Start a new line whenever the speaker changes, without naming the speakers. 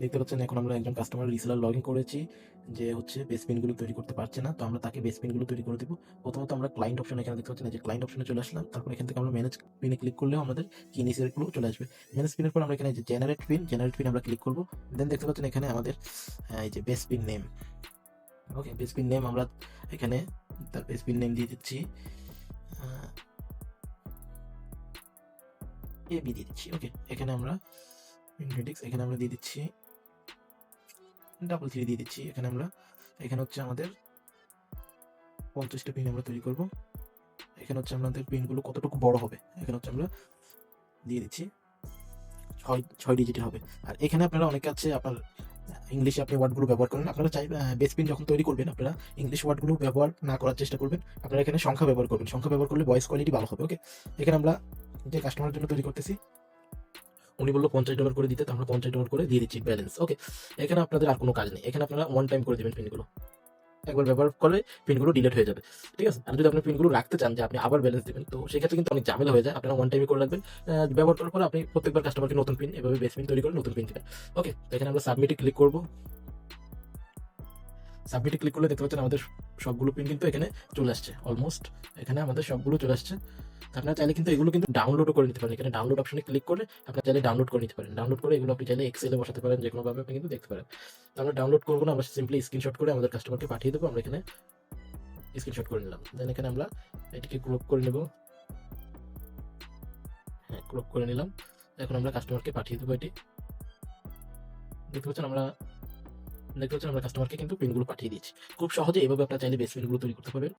দেখতে পাচ্ছেন এখন আমরা একজন কাস্টমার রিসেলার লগ ইন করেছি, যে হচ্ছে বেস পিনগুলো তৈরি করতে পারছে না, তো আমরা তাকে বেস পিনগুলো তৈরি করে দিব। প্রথমত আমরা ক্লায়েন্ট অপশন এখানে দেখতে পাচ্ছেন, এই যে ক্লায়েন্ট অপশনে চলে আসলাম, তারপর এখান থেকে আমরা ম্যানেজ পিনে ক্লিক করলেও আমাদের কি নিচেরগুলো চলে আসবে। ম্যানেজ পিনের পর আমরা এখানে যে জেনারেট পিন জেনারেট পিন আমরা ক্লিক করব। দেন দেখতে পাচ্ছেন এখানে আমাদের এই যে base pin name okay base pin name আমরা এখানে তার বেস পিন নেম দিয়ে দিচ্ছি এ বি দিয়ে দিচ্ছি। ওকে এখানে আমরা ইনগ্রেডিক্স এখানে আমরা দিয়ে দিচ্ছি ডাবল থ্রি দিয়ে দিচ্ছি। এখানে আমরা, এখানে হচ্ছে আমাদের পঞ্চাশটা পিন আমরা তৈরি করব। এখানে হচ্ছে আমাদের পিনগুলো কতটুকু বড় হবে? এখানে হচ্ছে আমরা দিয়ে দিচ্ছি ছয় ছয় ডিজিটের হবে। আর এখানে আপনারা অনেকে আছে, আপনার ইংলিশে আপনি ওয়ার্ডগুলো ব্যবহার করেন আপনারা চাই বেস পিন যখন তৈরি করবেন আপনারা ইংলিশ ওয়ার্ডগুলো ব্যবহার না করার চেষ্টা করবেন। আপনারা এখানে সংখ্যা ব্যবহার করবেন। সংখ্যা ব্যবহার করলে ভয়েস কোয়ালিটি ভালো হবে ওকে এখানে আমরা যে কাস্টমারের জন্য তৈরি করতেছি উনি বলল পঞ্চাশ ডলার করে দিতে, তো আমরা পঞ্চাশ ডলার করে দিয়ে দিচ্ছি ব্যালেন্স ওকে এখানে আপনাদের আর কোনো কাজ নেই। এখানে আপনারা ওয়ান টাইম করে দেবেন পিনগুলো একবার ব্যবহার করলে পিনগুলো ডিলিট হয়ে যাবে, ঠিক আছে? আর যদি আপনি পিনগুলো রাখতে চান যে আপনি আবার ব্যালেন্স দেবেন, তো সেক্ষেত্রে কিন্তু অনেক ঝামেলা হয়ে যায়। আপনারা ওয়ান টাইমে করে রাখবেন। ব্যবহার করার পর আপনি প্রত্যেকবার কাস্টমারকে নতুন পিন এভাবে বেস পিন তৈরি করে নতুন পিন দেবেন ওকে তো এখানে আমরা সাবমিটে ক্লিক করব। সাবমিটে ক্লিক করলে দেখতে পাচ্ছেন আমাদের সবগুলো পিন কিন্তু এখানে চলে আসছে অলমোস্ট এখানে আমাদের সবগুলো চলে আসছে। আপনারা চাইলে কিন্তু এগুলো কিন্তু ডাউনলোডও করে নিতে পারেন। এখানে ডাউনলোড অপশনে ক্লিক করলে আপনারা চাইলে ডাউনলোড করে নিতে পারেন। ডাউনলোড করে এগুলো আপনি চাইলে এক্সেলে বসাতে পারেন যে কোনোভাবে আপনি কিন্তু দেখতে পারেন। আমরা ডাউনলোড করব না, আমরা সিম্পলি স্ক্রিনশট করে আমাদের কাস্টমারকে পাঠিয়ে দেবো, আমরা এখানে স্ক্রিনশট করে নিলাম। দেন এখানে আমরা এটিকে ক্রপ করে নেব। হ্যাঁ ক্রপ করে নিলাম। এখন আমরা কাস্টমারকে পাঠিয়ে দেবো এটি। দেখতে পাচ্ছেন আমরা দেখতে পাচ্ছেন আমরা কাস্টমারকে কিন্তু পিনগুলো পাঠিয়ে দিচ্ছি খুব সহজে এভাবে আপনারা চাইলে বেস পিনগুলো তৈরি করতে পারবেন।